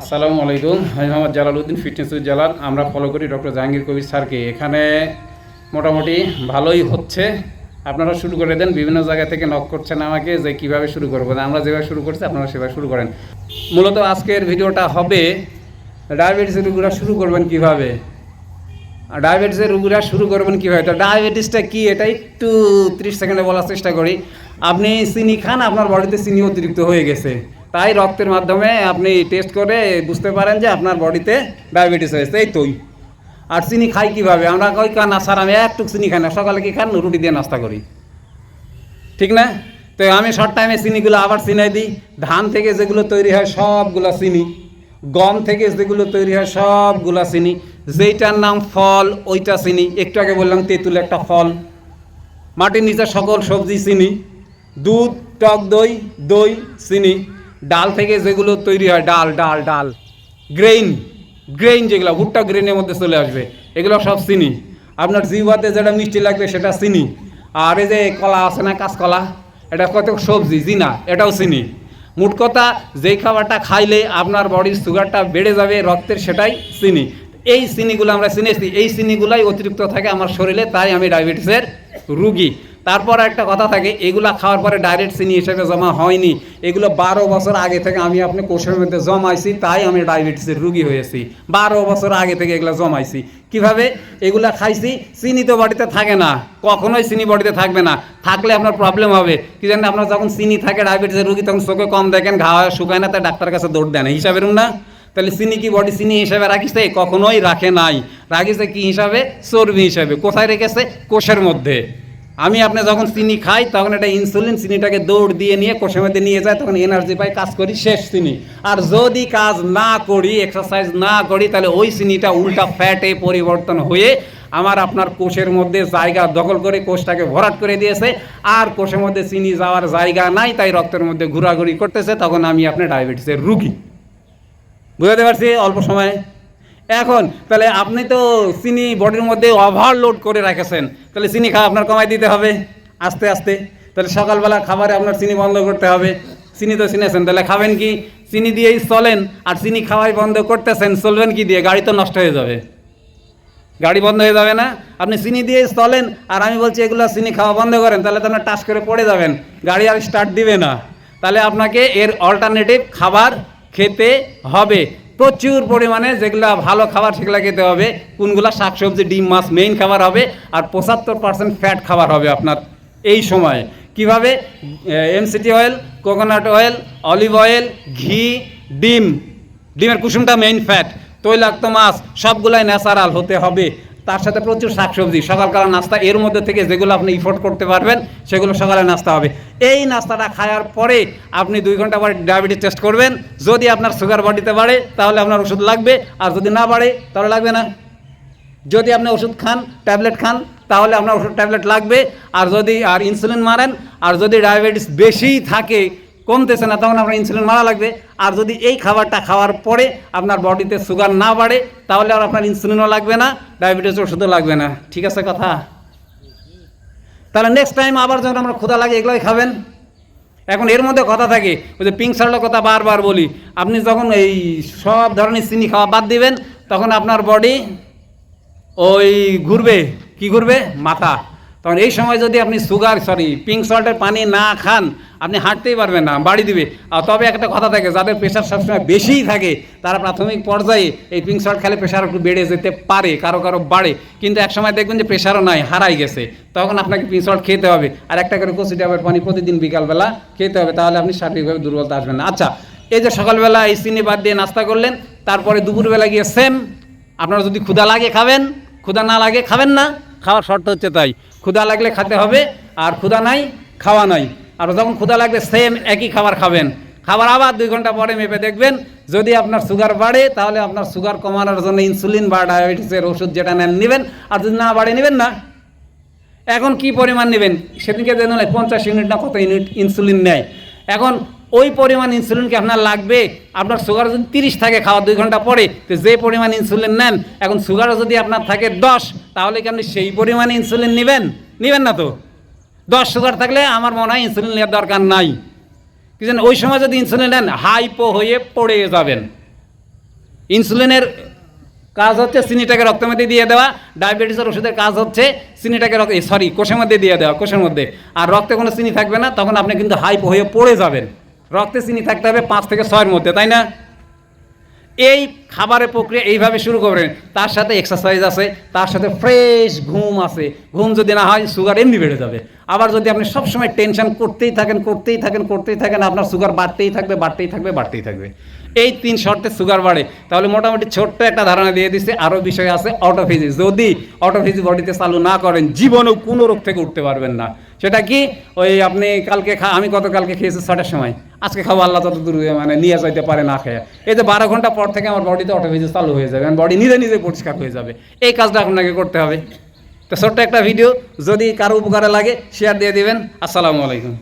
আসসালামু আলাইকুম। আমি মোহাম্মদ জালালউদ্দিন ফিটনেস জালাল। আমরা ফলো করি ডক্টর জাহাঙ্গীর কবির স্যারকে। এখানে মোটামুটি ভালোই হচ্ছে। আপনারা শুরু করে দেন। বিভিন্ন জায়গা থেকে নক করছেন আমাকে যে কীভাবে শুরু করব। আমরা যেভাবে শুরু করছি, আপনারা সেভাবে শুরু করেন। মূলত আজকের ভিডিওটা হবে, ডায়াবেটিসের রোগীরা শুরু করবেন কীভাবে? ডায়াবেটিসের রোগীরা শুরু করবেন কীভাবে? তো ডায়াবেটিসটা কি? এটা একটু ত্রিশ সেকেন্ডে বলার চেষ্টা করি। আপনি চিনি খান, আপনার বডিতে চিনি অতিরিক্ত হয়ে গেছে। তাই রক্তের মাধ্যমে আপনি টেস্ট করে বুঝতে পারেন যে আপনার বডিতে ডায়াবেটিস হয়েছে। এই তোই আর চিনি খাই কীভাবে? আমরা কই কান না, স্যার, আমি একটু চিনি খাই না। সকালে কি খান? রুটি দিয়ে নাস্তা করি। ঠিক না? তো আমি শর্ট টাইমে চিনিগুলো আবার চিনাই দিই। ধান থেকে যেগুলো তৈরি হয় সবগুলো চিনি। গম থেকে যেগুলো তৈরি হয় সবগুলো চিনি। যেইটার নাম ফল, ওইটা চিনি। একটু আগে বললাম, তেঁতুল একটা ফল। মাটির নিচে সকল সবজি চিনি। দুধ, টক, দই দই, চিনি। ডাল থেকে যেগুলো তৈরি হয়, ডাল ডাল ডাল। গ্রেইন গ্রেইন যেগুলো, ভুট্টা গ্রেইনের মধ্যে চলে আসবে। এগুলো সব চিনি। আপনার জিহ্বাতে যেটা মিষ্টি লাগবে সেটা চিনি। আর এই যে কলা আছে না, কাঁচকলা, এটা কত সবজি, জিনা, এটাও চিনি। মোট কথা, যেই খাবারটা খাইলে আপনার বডির সুগারটা বেড়ে যাবে, রক্তের সেটাই চিনি। এই চিনিগুলো আমরা চিনেছি, এই চিনিগুলাই অতিরিক্ত থাকে আমার শরীরে, তাই আমি ডায়াবেটিসের রুগী। তারপর একটা কথা থাকে, এগুলো খাওয়ার পরে ডাইরেক্ট চিনি হিসেবে জমা হয়নি। এগুলো বারো বছর আগে থেকে আমি আপনি কোষের মধ্যে জমাইছি, তাই আমি ডায়াবেটিসের রুগী হয়েছি। বারো বছর আগে থেকে এগুলো জমাইছি। কীভাবে? এগুলা খাইছি, চিনি তো বডিতে থাকে না। কখনোই চিনি বডিতে থাকবে না। থাকলে আপনার প্রবলেম হবে। কি জানেন, আপনার যখন চিনি থাকে ডায়াবেটিসের রুগী, তখন চোখে কম দেখেন ঘাওয়া শুকায় না, তাই ডাক্তার কাছে দৌড় দেন। হিসাবের না? তাহলে চিনি কি বডি চিনি হিসাবে রাখিছে কখনোই রাখে নাই। রাখিছে কি হিসাবে? চর্বি হিসাবে। কোথায় রেখেছে? কোষের মধ্যে। আমি আপনি যখন চিনি খাই, তখন এটা ইনসুলিন চিনিটাকে দৌড় দিয়ে নিয়ে কোষের মধ্যে নিয়ে যায়, তখন এনার্জি পাই, কাজ করি, শেষ চিনি। আর যদি কাজ না করি এক্সারসাইজ না করি, তাহলে ওই চিনিটা উল্টা ফ্যাটে পরিবর্তন হয়ে আমার আপনার কোষের মধ্যে জায়গা দখল করে কোষটাকে ভরাট করে দিয়েছে। আর কোষের মধ্যে চিনি যাওয়ার জায়গা নাই, তাই রক্তের মধ্যে ঘোরাঘুরি করতেছে, তখন আমি আপনার ডায়াবেটিসের রুগী। বুঝাতে পারছি? অল্প সময়ে। এখন, তাহলে আপনি তো চিনি বডির মধ্যে ওভারলোড করে রেখেছেন। তাহলে চিনি খাওয়া আপনার কমাই দিতে হবে, আস্তে আস্তে। তাহলে সকালবেলা খাবারে আপনার চিনি বন্ধ করতে হবে। চিনি তো চিনেছেন, তাহলে খাবেন কি? চিনি দিয়েই চলেন, আর চিনি খাওয়াই বন্ধ করতেছেন, চলবেন কি দিয়ে? গাড়ি তো নষ্ট হয়ে যাবে। গাড়ি বন্ধ হয়ে যাবে না? আপনি চিনি দিয়ে চলেন, আর আমি বলছি এগুলো চিনি খাওয়া বন্ধ করেন, তাহলে তো আপনার টাচ করে পড়ে যাবেন। গাড়ি আর স্টার্ট দিবে না। তাহলে আপনাকে এর অল্টারনেটিভ খাবার খেতে হবে। প্রচুর পরিমাণে যেগুলো ভালো খাবার সেগুলো খেতে হবে। কোনগুলো শাকসবজি, ডিম, মাছ মেইন খাবার হবে আর পঁচাত্তর পার্সেন্ট ফ্যাট খাবার হবে আপনার এই সময়ে। কীভাবে? MCT oil coconut oil olive oil ঘি, ডিম। ডিমের কুসুমটা মেইন ফ্যাট তৈলাক্ত মাছ, সবগুলাই ন্যাচারাল হতে হবে। তার সাথে প্রচুর শাকসবজি, সকালকার নাস্তা, এর মধ্যে থেকে যেগুলো আপনি ইফোর্ট করতে পারবেন, সেগুলো সকালে নাস্তা হবে। এই নাস্তাটা খাওয়ার পরে আপনি দুই ঘণ্টা পরে ডায়াবেটিস টেস্ট করবেন। যদি আপনার সুগার বডিতে বাড়ে, তাহলে আপনার ওষুধ লাগবে। আর যদি না বাড়ে, তাহলে লাগবে না। যদি আপনি ওষুধ খান, ট্যাবলেট খান, তাহলে আপনার ওষুধ, ট্যাবলেট লাগবে। আর যদি, আর ইনসুলিন মারেন, আর যদি ডায়াবেটিস বেশি থাকে কমতেছে না, তখন আপনার ইনসুলিন মারা লাগবে। আর যদি এই খাবারটা খাওয়ার পরে আপনার বডিতে সুগার না বাড়ে, তাহলে আর আপনার ইনসুলিনও লাগবে না ডায়াবেটিস ওষুধও লাগবে না। ঠিক আছে কথা? তাহলে নেক্সট টাইম আবার যখন আমরা ক্ষুধা লাগে, এগুলোই খাবেন। এখন এর মধ্যে কথা থাকে, ওই যে পিঙ্ক সল্টের কথা বারবার বলি। আপনি যখন এই সব ধরনের চিনি খাওয়া বাদ দিবেন, তখন আপনার বডি ওই ঘুরবে। কি ঘুরবে? মাথা। তখন এই সময় যদি আপনি সুগার সরি পিঙ্ক সল্টের পানি না খান, আপনি হাঁটতেই পারবেন না, বাড়ি দিবে। আর তবে একটা কথা থাকে, যাদের প্রেশার সবসময় বেশিই থাকে, তারা প্রাথমিক পর্যায়ে এই পিঙ্ক সল্ট খেলে প্রেশার একটু বেড়ে যেতে পারে, কারও কারও বাড়ে। কিন্তু এক সময় দেখবেন যে প্রেশারও নাই, হারাই গেছে। তখন আপনাকে পিঙ্ক সল্ট খেতে হবে। আর একটা করে কচি ডাবের পানি প্রতিদিন বিকালবেলা খেতে হবে, তাহলে আপনি শারীরিকভাবে দুর্বলতা আসবেন না। আচ্ছা এই যে সকালবেলা এই চিনি বাদ দিয়ে নাস্তা করলেন, তারপরে দুপুরবেলা গিয়ে সেম আপনারা যদি ক্ষুধা লাগে খাবেন, ক্ষুধা না লাগে খাবেন না, খাওয়ার শর্ত হচ্ছে তাই। ক্ষুধা লাগলে খেতে হবে, আর ক্ষুধা নাই, খাওয়া নাই। আর যখন ক্ষুধা লাগলে সেম একই খাবার খাবেন। খাবার আবার দুই ঘণ্টা পরে মেপে দেখবেন, যদি আপনার সুগার বাড়ে, তাহলে আপনার সুগার কমানোর জন্য ইনসুলিন বা ডায়াবেটিসের ওষুধ যেটা নেন, নেবেন। আর যদি না বাড়ে, নেবেন না। এখন কি পরিমাণ নেবেন? সেদিনকে দেখুন পঞ্চাশ ইউনিট না কত ইউনিট ইনসুলিন নেয়। এখন ওই পরিমাণ ইনসুলিন কি আপনার লাগবে? আপনার সুগার যদি তিরিশ থাকে খাওয়া দুই ঘণ্টা পরে, তো যে পরিমাণ ইনসুলিন নেন, এখন সুগার যদি আপনার থাকে দশ, তাহলে কি আপনি সেই পরিমাণে ইনসুলিন নেবেন? নেবেন না তো? দশ সুগার থাকলে আমার মনে হয় ইনসুলিন নেওয়ার দরকার নাই। কি জানেন, ওই সময় যদি ইনসুলিন নেন হাইপো হয়ে পড়ে যাবেন। ইনসুলিনের কাজ হচ্ছে চিনিটাকে রক্তের মধ্যে দিয়ে দেওয়া ডায়াবেটিসের ওষুধের কাজ হচ্ছে চিনিটাকে রক্ত সরি কোষের মধ্যে দিয়ে দেওয়া, কোষের মধ্যে। আর রক্তে কোনো চিনি থাকবে না, তখন আপনি কিন্তু হাইপ হয়ে পড়ে যাবেন। রক্তে চিনি থাকতে হবে পাঁচ থেকে ছয়ের মধ্যে তাই না? এই খাবারের প্রক্রিয়া এইভাবে শুরু করবেন তার সাথে এক্সারসাইজ আছে, তার সাথে ফ্রেশ ঘুম আছে। ঘুম যদি না হয় সুগার এমনি বেড়ে যাবে। আবার যদি আপনি সবসময় টেনশন করতেই থাকেন করতেই থাকেন করতেই থাকেন, আপনার সুগার বাড়তেই থাকবে বাড়তেই থাকবে বাড়তেই থাকবে। এই তিন শর্তে সুগার বাড়ে। তাহলে মোটামুটি ছোট্ট একটা ধারণা দিয়ে দিচ্ছে আরও বিষয় আছে অটোফিজি যদি অটোফিজি বডিতে চালু না করেন, জীবনেও কোনো রোগ থেকে উঠতে পারবেন না। সেটা কি? ওই আপনি কালকে খা, আমি গতকালকে খেয়েছি ছটার সময়। আজকে খাব আল্লাহ তত দূর মানে নিয়ে যাইতে পারে না খেয়ে। এই যে বারো ঘণ্টা পর থেকে আমার বডিতে অটোমেটিক চালু হয়ে যাবে বডি নিজে নিজে পরিষ্কার হয়ে যাবে। এই কাজটা আপনাকে করতে হবে। তো ছোট্ট একটা ভিডিও যদি কারও উপকারে লাগে শেয়ার দিয়ে দিবেন। আসসালামু আলাইকুম।